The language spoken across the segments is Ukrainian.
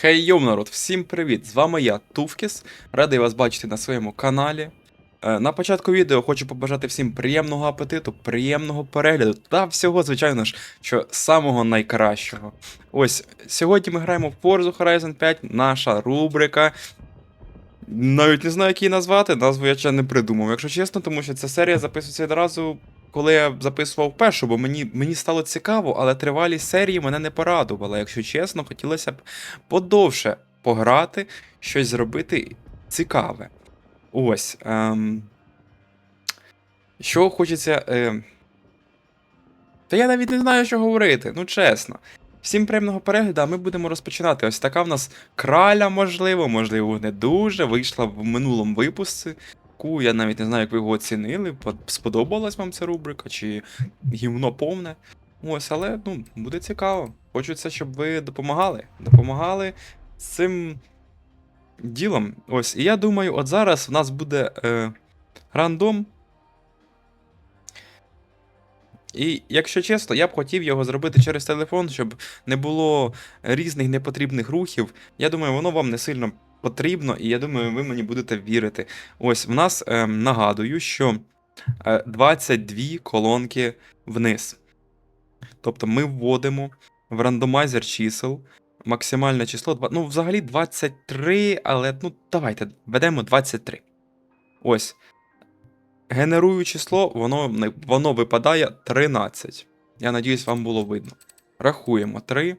Хей йоу, народ, всім привіт! З вами я, Туфкіс. Радий вас бачити на своєму каналі. Е, На початку відео хочу побажати всім приємного апетиту, приємного перегляду та всього, звичайно ж, що самого найкращого. Ось сьогодні ми граємо в Forza Horizon 5, наша рубрика. Навіть не знаю, як її назвати, назву я ще не придумав, якщо чесно, тому що ця серія записується одразу, коли я записував першу, бо мені, мені стало цікаво, але тривалість серії мене не порадувала. Якщо чесно, хотілося б подовше пограти, щось зробити цікаве. Ось. Ем... Що хочеться. Е... Та я навіть не знаю, що говорити, ну чесно. Всім приємного перегляду, а ми будемо розпочинати. Ось така в нас краля, можливо, можливо, не дуже. Вийшла в минулому випуску. Я навіть не знаю, як ви його оцінили. Сподобалась вам ця рубрика, чи гімно повне. Ось, але ну, буде цікаво. Хочеться, щоб ви допомагали. Допомагали з цим ділом. Ось, і я думаю, от зараз в нас буде е, рандом. І якщо чесно, я б хотів його зробити через телефон, щоб не було різних непотрібних рухів. Я думаю, воно вам не сильно потрібно, і я думаю, ви мені будете вірити. Ось в нас е, нагадую, що е, 22 колонки вниз. Тобто ми вводимо в рандомайзер чисел максимальне число, ну, взагалі 23, але ну давайте ведемо 23. Ось. Генерую число, воно, воно випадає 13. Я надіюсь, вам було видно. Рахуємо 3.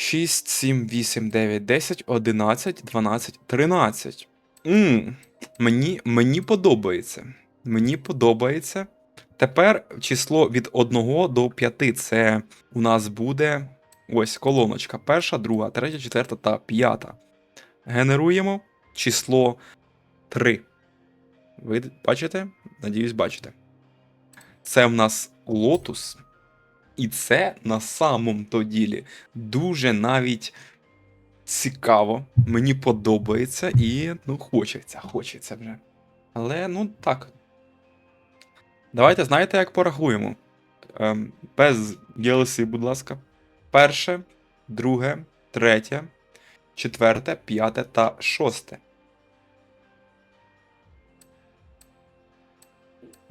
6, 7, 8, 9, 10, 11, 12, 13. Мм, мені, мені подобається. Мені подобається. Тепер число від 1 до 5 це у нас буде ось колоночка. Перша, друга, третя, четверта та п'ята. Генеруємо число 3. Ви бачите? Надіюсь, бачите. Це в нас лотус. І це на самом то ділі дуже навіть цікаво. Мені подобається і ну, хочеться, хочеться вже. Але ну так. Давайте знаєте, як порахуємо. Ем, без DLC, будь ласка. Перше, друге, третє, четверте, п'яте та шосте.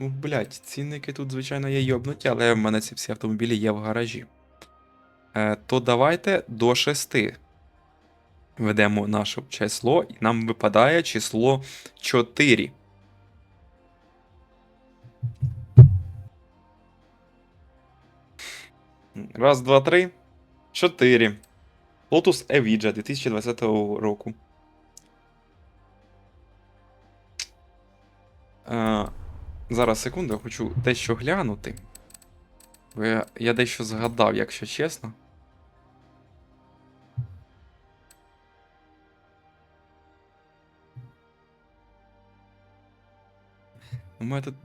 Ну, блядь, цінники тут, звичайно, є йобнуті, але в мене ці всі автомобілі є в гаражі. Е, то давайте до 6 ведемо наше число, і нам випадає число 4. Раз, два, три. Чотири. Lotus Evija 2020 року. Зараз секунду, я хочу дещо глянути. Бо я, я дещо згадав, якщо чесно. Тут.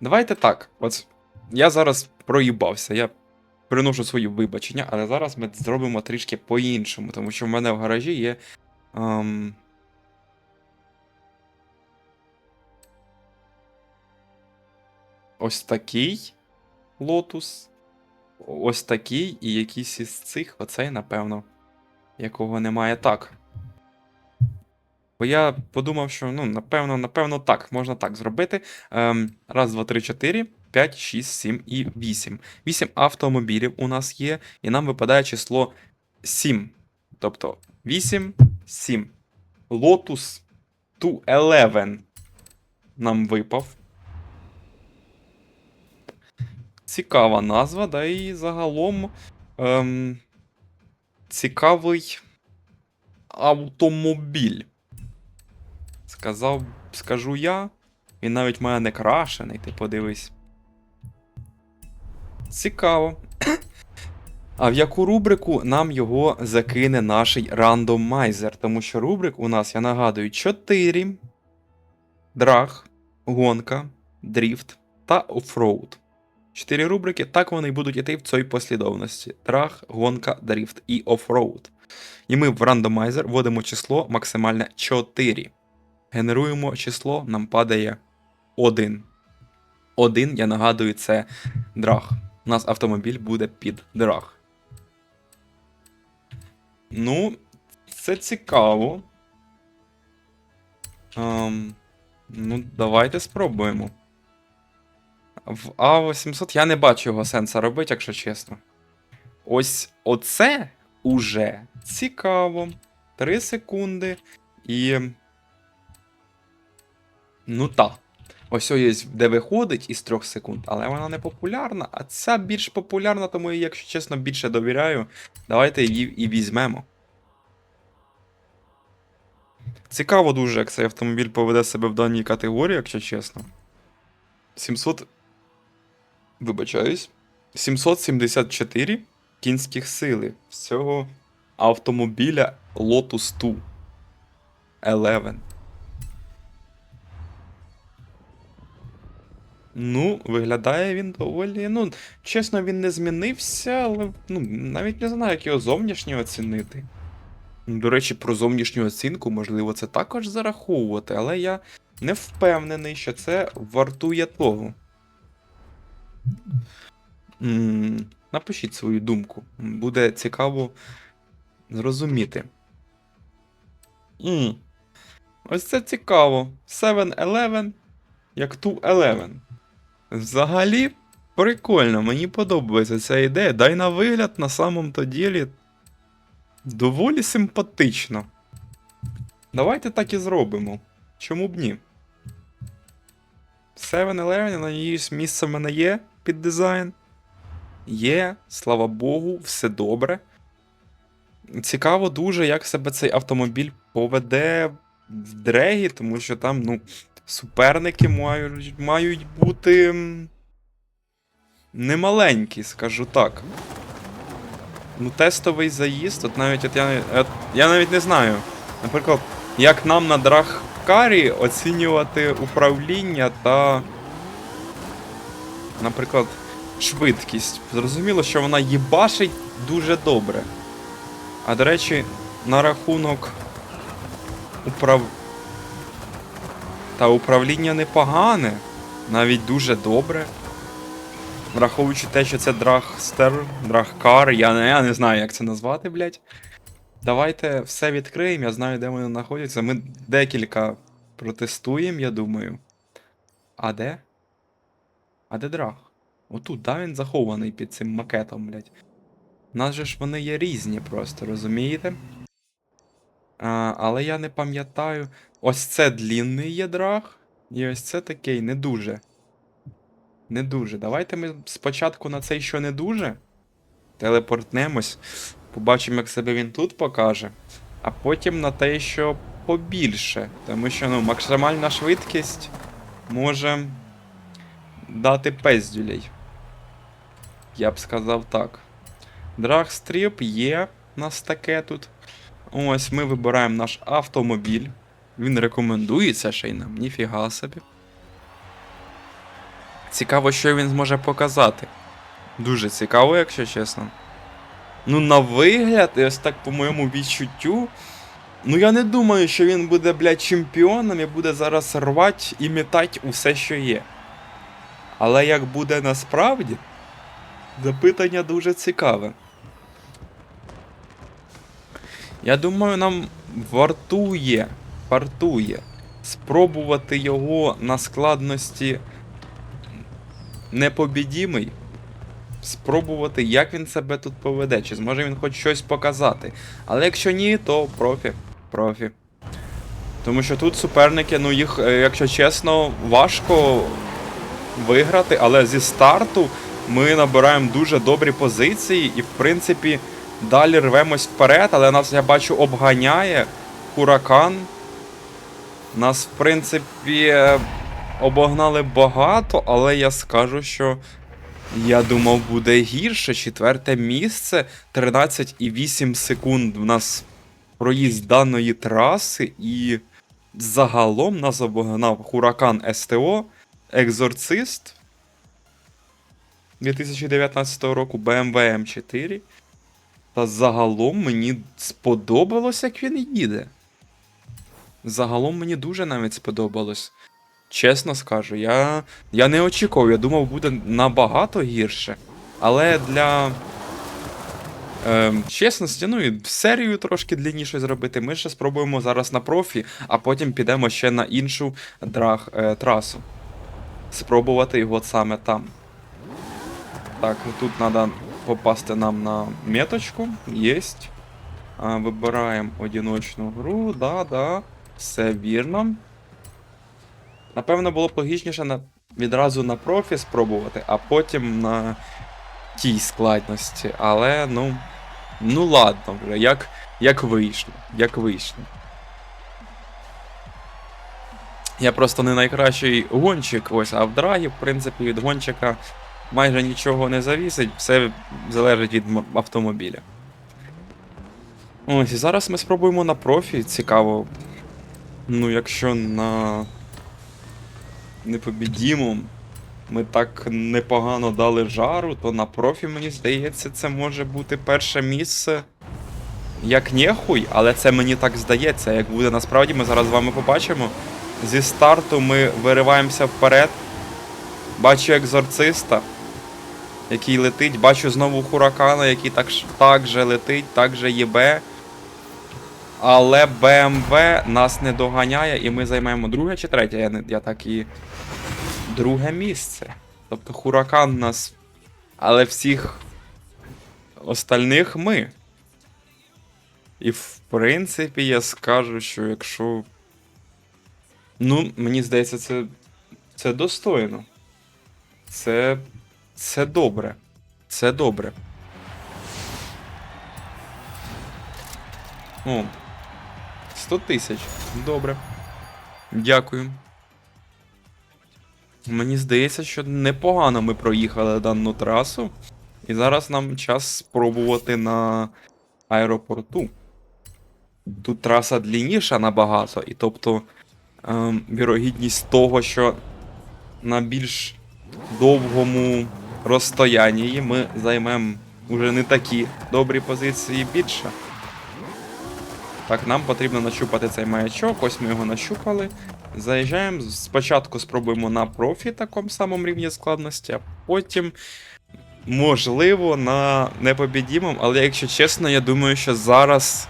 Давайте так. От я зараз проїбався. Я приношу свої вибачення, але зараз ми зробимо трішки по-іншому, тому що в мене в гаражі є. Ем... Ось такий лотус. Ось такий, і якийсь із цих, оцей, напевно, якого немає так. Бо я подумав, що ну, напевно, напевно, так, можна так зробити. Ем, раз, два, три, чотири, п'ять, шість, сім і вісім. Вісім автомобілів у нас є, і нам випадає число 7. Тобто 8, 7. Lotus 211 нам випав. Цікава назва, да і загалом ем, цікавий автомобіль. Сказав, скажу я. Він навіть мене не крашений, ти подивись. Цікаво. А в яку рубрику нам його закине наш рандомайзер? Тому що рубрик у нас, я нагадую, 4. Драг, гонка, дріфт та офроуд. Чотири рубрики, так вони й будуть йти в цій послідовності: драг, гонка, дріфт і офроуд. І ми в рандомайзер вводимо число максимальне 4. Генеруємо число, нам падає 1. 1, я нагадую, це драг. У нас автомобіль буде під драг. Ну, це цікаво. Ем, ну, давайте спробуємо. В А800 я не бачу його сенсу робити, якщо чесно. Ось оце уже цікаво. 3 секунди. І. Ну так. Ось є, де виходить із 3 секунд, але вона не популярна, а ця більш популярна, тому я, якщо чесно, більше довіряю. Давайте її і візьмемо. Цікаво дуже, як цей автомобіль поведе себе в даній категорії, якщо чесно. 700. Вибачаюсь. 774 кінських сили з цього автомобіля Lotus 2 11. Ну, виглядає він доволі. Ну, чесно, він не змінився, але ну, навіть не знаю, як його зовнішнє оцінити. До речі, про зовнішню оцінку, можливо, це також зараховувати, але я не впевнений, що це вартує того. Напишіть свою думку. Буде цікаво зрозуміти. М, Ось це цікаво. 7-Eleven, як 2-11. Взагалі, прикольно, мені подобається ця ідея. Дай на вигляд на самом то ділі доволі симпатично. Давайте так і зробимо. Чому б ні? 7-Eleven, надіюсь, місце в мене є під дизайн. Є, слава Богу, все добре. Цікаво дуже, як себе цей автомобіль поведе в дрегі, тому що там, ну, суперники мають, мають бути. Немаленькі, скажу так. Ну, тестовий заїзд, от навіть от я, от, я навіть не знаю. Наприклад, як нам на Драгкарі оцінювати управління та. Наприклад, швидкість. Зрозуміло, що вона їбашить дуже добре. А до речі, на рахунок управ... Та управління непогане, навіть дуже добре. Враховуючи те, що це драгстер, драгкар, я не, я не знаю, як це назвати, блять. Давайте все відкриємо, я знаю, де вони знаходяться. Ми декілька протестуємо, я думаю. А де? А де драг? Отут, да, він захований під цим макетом, блять. У нас же ж вони є різні просто, розумієте? А, але я не пам'ятаю. Ось це длінний є драг, і ось це такий не дуже. Не дуже. Давайте ми спочатку на цей, що не дуже. Телепортнемось. Побачимо, як себе він тут покаже. А потім на те, що побільше. Тому що ну, максимальна швидкість може дати пездюлей. Я б сказав так. Драгстріп є у нас таке тут. Ось ми вибираємо наш автомобіль. Він рекомендується ще й нам, ніфіга собі. Цікаво, що він зможе показати. Дуже цікаво, якщо чесно. Ну, на вигляд, і ось так по моєму відчуттю. Ну, я не думаю, що він буде, блядь, чемпіоном і буде зараз рвати і мітати усе, що є. Але як буде насправді, запитання дуже цікаве. Я думаю, нам вартує, вартує спробувати його на складності непобідімий. Спробувати, як він себе тут поведе, чи зможе він хоч щось показати. Але якщо ні, то профі. Профі. Тому що тут суперники, ну їх, е, якщо чесно, важко виграти, але зі старту ми набираємо дуже добрі позиції і, в принципі, далі рвемось вперед, але нас, я бачу, обганяє Хуракан. Нас, в принципі, обогнали багато, але я скажу, що я думав, буде гірше. Четверте місце, 13,8 секунд в нас проїзд даної траси, і загалом нас обогнав Хуракан СТО, Екзорцист 2019 року BMW M4. Та загалом мені сподобалось, як він їде. Загалом мені дуже навіть сподобалось. Чесно скажу, я, я не очікував, я думав, буде набагато гірше. Але для е, чесності, ну і серію трошки длинніше зробити. Ми ще спробуємо зараз на профі, а потім підемо ще на іншу драг, е, трасу. Спробувати його саме там. Так, тут треба попасти нам на меточку. Єсть. Вибираємо одиночну гру, да, да. Все вірно. Напевно, було б логічніше на, відразу на профі спробувати, а потім на тій складності. Але, ну. Ну ладно вже, як, як вийшло. Як вийшло. Я просто не найкращий гонщик, ось, а в драгі, в принципі, від гонщика майже нічого не завісить, все залежить від автомобіля. Ось, і зараз ми спробуємо на профі. Цікаво. Ну, якщо на непобідімом ми так непогано дали жару, то на профі, мені здається, це може бути перше місце. Як нехуй, але це мені так здається. Як буде насправді, ми зараз з вами побачимо. Зі старту ми вириваємося вперед. Бачу екзорциста, який летить. Бачу знову хуракана, який так, так же летить, так же єбе. Але БМВ нас не доганяє, і ми займаємо друге чи третє. Я, я так і. Друге місце. Тобто Хуракан нас. Але всіх остальних ми. І в принципі я скажу, що якщо. Ну, мені здається, це. Це достойно. Це. Це добре. Це добре. О. 100 тисяч. Добре. Дякую. Мені здається, що непогано ми проїхали дану трасу. І зараз нам час спробувати на аеропорту. Тут траса длінніша набагато, і тобто ем, вірогідність того, що на більш довгому розстоянні ми займемо уже не такі добрі позиції більше. Так, нам потрібно нащупати цей маячок. Ось ми його нащупали. Заїжджаємо. Спочатку спробуємо на профі такому самому рівні складності, а потім, можливо, на непобідімом. Але якщо чесно, я думаю, що зараз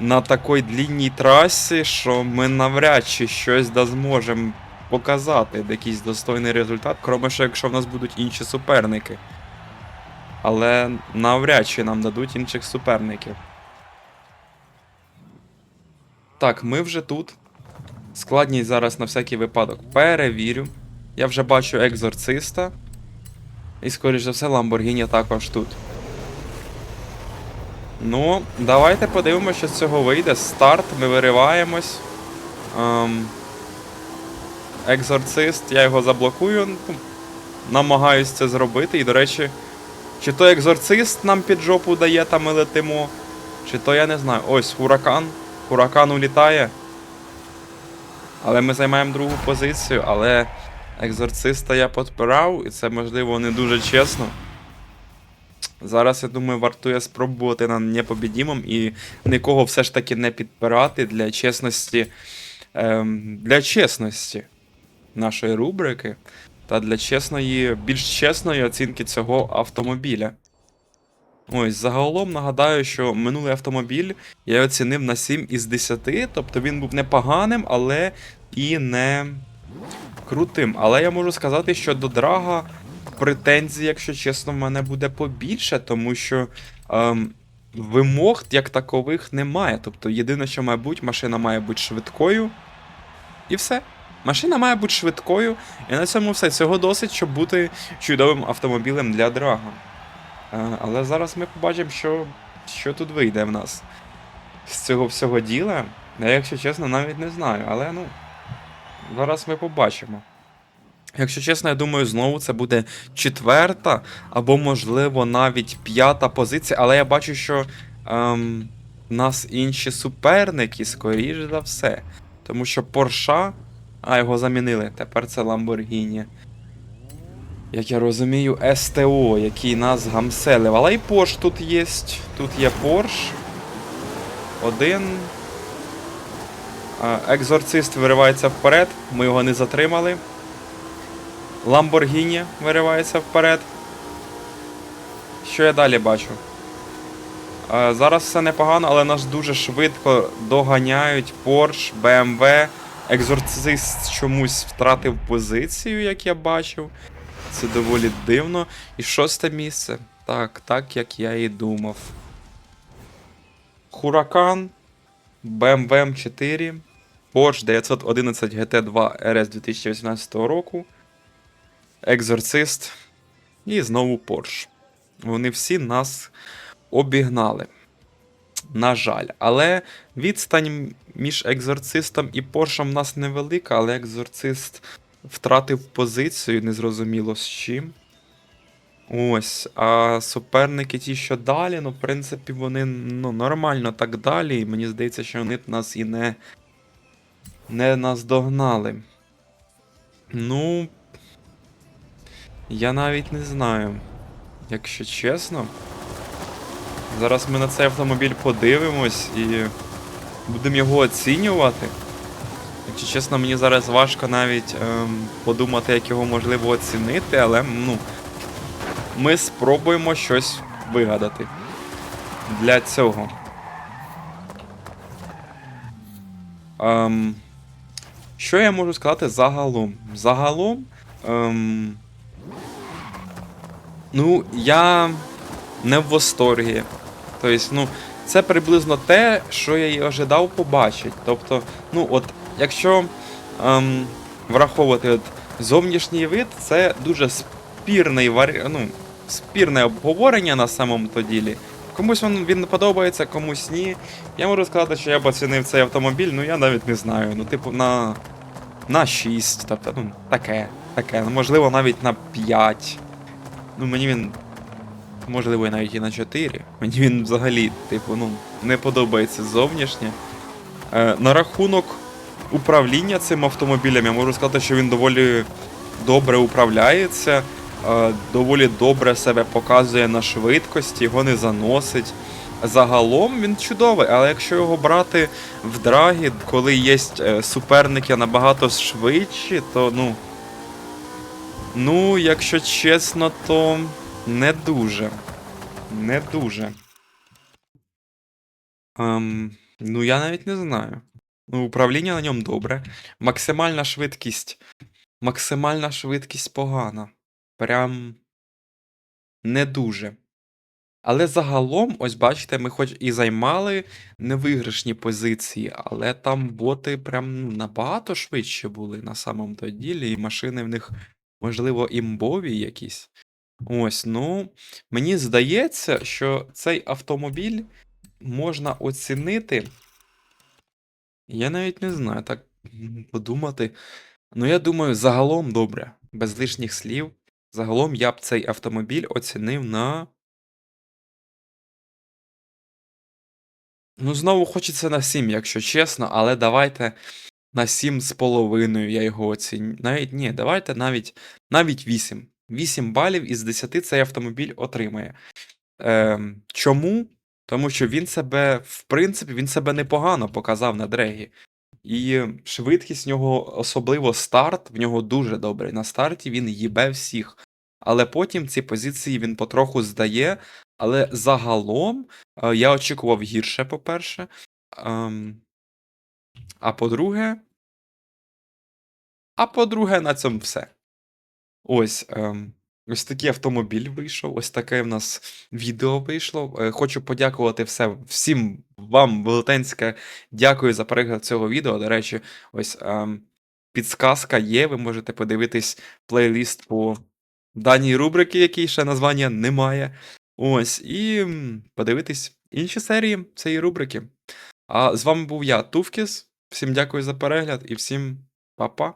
на такій длінній трасі, що ми навряд чи щось да зможемо показати, якийсь достойний результат, кроме що якщо в нас будуть інші суперники. Але навряд чи нам дадуть інших суперників. Так, ми вже тут. Складність зараз на всякий випадок перевірю. Я вже бачу екзорциста. І, скоріш за все, Ламборгіні також тут. Ну, давайте подивимося, що з цього вийде. Старт, ми вириваємось. Ем... Екзорцист, я його заблокую. Ну, намагаюсь це зробити. І, до речі, чи то екзорцист нам під жопу дає, та ми летимо, чи то я не знаю. Ось, хуракан. Хуракан улітає. Але ми займаємо другу позицію, але екзорциста я підпирав, і це можливо не дуже чесно. Зараз, я думаю, вартує спробувати на непобідімом і нікого все ж таки не підпирати для чесності. Ем, для чесності нашої рубрики та для чесної, більш чесної оцінки цього автомобіля. Ось, загалом нагадаю, що минулий автомобіль я оцінив на 7 із 10, тобто він був непоганим, але і не крутим. Але я можу сказати, що до драга претензій, якщо чесно, в мене буде побільше, тому що ем, вимог як такових немає. Тобто єдине, що має бути, машина має бути швидкою. І все. Машина має бути швидкою, і на цьому все. Цього досить, щоб бути чудовим автомобілем для драга. Е, Але зараз ми побачимо, що, що тут вийде в нас з цього всього діла. Я, якщо чесно, навіть не знаю, але ну. Зараз ми побачимо. Якщо чесно, я думаю, знову це буде четверта або, можливо, навіть п'ята позиція, але я бачу, що ем, нас інші суперники, скоріш за все. Тому що Порша, а його замінили. Тепер це Ламборгіні. Як я розумію, СТО, який нас гамселив. Але і Порш тут є. Тут є Порш. Один. Екзорцист виривається вперед. Ми його не затримали. Ламборгіні виривається вперед. Що я далі бачу? Зараз все непогано, але нас дуже швидко доганяють Porsche, BMW. Екзорцист чомусь втратив позицію, як я бачив. Це доволі дивно. І шосте місце. Так, так як я і думав. Хуракан, BMW M4, Porsche 911 GT2 RS 2018 року. Екзорцист. І знову Porsche. Вони всі нас обігнали. На жаль, але відстань між екзорцистом і Поршем в нас невелика, але екзорцист втратив позицію, незрозуміло з чим. Ось, а суперники ті, що далі, ну, в принципі, вони ну, нормально так далі. І мені здається, що вони б нас і не, не наздогнали. Ну. Я навіть не знаю. Якщо чесно. Зараз ми на цей автомобіль подивимось і будемо його оцінювати. Якщо чесно, мені зараз важко навіть ем, подумати, як його можливо оцінити, але ну, ми спробуємо щось вигадати для цього. Ем, що я можу сказати загалом? Загалом. Ем, ну, я не в восторгі. Тобто, ну, це приблизно те, що я і ожидав побачити. Тобто, ну, от, якщо ем, враховувати от, зовнішній вид, це дуже спірний варі... ну, спірне обговорення на самому то ділі. Комусь він, він подобається, комусь ні. Я можу сказати, що я б оцінив цей автомобіль, ну я навіть не знаю. Ну, типу, на, на 6, тобто, ну, таке, таке. Ну, можливо, навіть на 5. Ну, мені він можливо, і навіть і на 4. Мені він взагалі, типу, ну, не подобається зовнішнє. Е, на рахунок управління цим автомобілем, я можу сказати, що він доволі добре управляється, е, доволі добре себе показує на швидкості, його не заносить. Загалом він чудовий, але якщо його брати в драгі, коли є е, суперники набагато швидші, то ну. Ну, якщо чесно, то не дуже. Не дуже. Ем, ну, я навіть не знаю. Ну, управління на ньому добре. Максимальна швидкість. Максимальна швидкість погана. Прям не дуже. Але загалом, ось бачите, ми хоч і займали невиграшні позиції, але там боти прям ну, набагато швидше були на самому то ділі, і машини в них, можливо, імбові якісь. Ось, ну, мені здається, що цей автомобіль можна оцінити. Я навіть не знаю, так подумати. Ну, я думаю, загалом добре, без лишніх слів. Загалом я б цей автомобіль оцінив на. Ну, знову хочеться на 7, якщо чесно, але давайте на 7 з половиною я його оціню. Навіть ні, давайте навіть, навіть 8. 8 балів із 10 цей автомобіль отримає. Ем, чому? Тому що він себе, в принципі, він себе непогано показав на дрегі. І швидкість в нього, особливо старт, в нього дуже добрий. На старті він їбе всіх. Але потім ці позиції він потроху здає. Але загалом е, я очікував гірше, по-перше. Ем, а по-друге. А по-друге, на цьому все. Ось, ем, ось такий автомобіль вийшов, ось таке в нас відео вийшло. Е, Хочу подякувати все, всім вам, велетенське дякую за перегляд цього відео. До речі, ось ем, підсказка є. Ви можете подивитись плейліст по даній рубрики, який ще названня немає. Ось, і подивитись інші серії цієї рубрики. А з вами був я, Туфкіс. Всім дякую за перегляд і всім па-па.